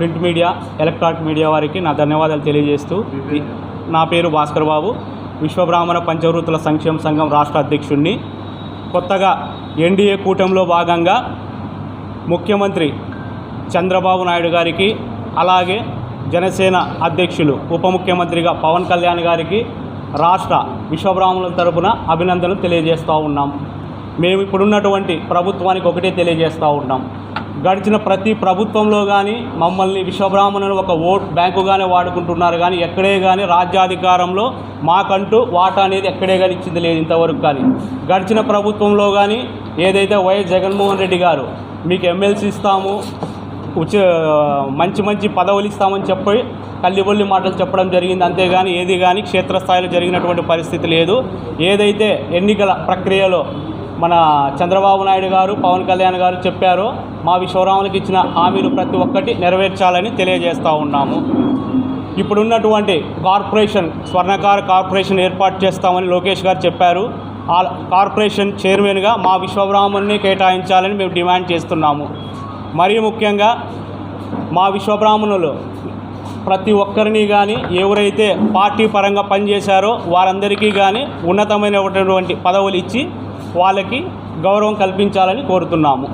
Print media electronic media వారికి నా ధన్యవాదాలు తెలియజేస్తూ నా పేరు భాస్కర్ బాబు. విశ్వబ్రాహ్మణ పంచవృత్తుల సంక్షేమ సంఘం రాష్ట్ర అధ్యక్షుడిని కొత్తగా ఎన్డీఏ కూటమిలో భాగంగా ముఖ్యమంత్రి చంద్రబాబు నాయుడు గారికి అలాగే జనసేన అధ్యక్షులు ఉప ముఖ్యమంత్రిగా పవన్ కళ్యాణ్ గారికి రాష్ట్ర విశ్వబ్రాహ్మణుల తరపున అభినందనలు తెలియజేస్తూ ఉన్నాం. మేము ఇప్పుడున్నటువంటి ప్రభుత్వానికి ఒకటే తెలియజేస్తూ ఉన్నాం. గడిచిన ప్రతి ప్రభుత్వంలో కానీ మమ్మల్ని విశ్వబ్రాహ్మణులు ఒక ఓట్ బ్యాంకుగానే వాడుకుంటున్నారు కానీ ఎక్కడే కానీ రాజ్యాధికారంలో మాకంటూ వాటా అనేది ఎక్కడే కానీ ఇచ్చింది లేదు ఇంతవరకు కానీ గడిచిన ప్రభుత్వంలో కానీ ఏదైతే వైఎస్ జగన్మోహన్ రెడ్డి గారు మీకు ఎమ్మెల్సీ ఇస్తాము ఉచ మంచి మంచి పదవులు ఇస్తామని చెప్పి కల్లిబొల్లి మాటలు చెప్పడం జరిగింది. అంతేగాని ఏది కానీ క్షేత్రస్థాయిలో జరిగినటువంటి పరిస్థితి లేదు. ఏదైతే ఎన్నికల ప్రక్రియలో మన చంద్రబాబు నాయుడు గారు పవన్ కళ్యాణ్ గారు చెప్పారో మా విశ్వరాములకు ఇచ్చిన హామీలు ప్రతి ఒక్కటి నెరవేర్చాలని తెలియజేస్తూ ఉన్నాము. ఇప్పుడున్నటువంటి కార్పొరేషన్ స్వర్ణకార కార్పొరేషన్ ఏర్పాటు చేస్తామని లోకేష్ గారు చెప్పారు. ఆ కార్పొరేషన్ చైర్మన్గా మా విశ్వబ్రాహ్మణ్ణి కేటాయించాలని మేము డిమాండ్ చేస్తున్నాము. మరీ ముఖ్యంగా మా విశ్వబ్రాహ్మణులు ప్రతి ఒక్కరిని కానీ ఎవరైతే పార్టీ పరంగా పనిచేశారో వారందరికీ కానీ ఉన్నతమైనటువంటి పదవులు ఇచ్చి వాళ్ళకి గౌరవం కల్పించాలని కోరుతున్నాము.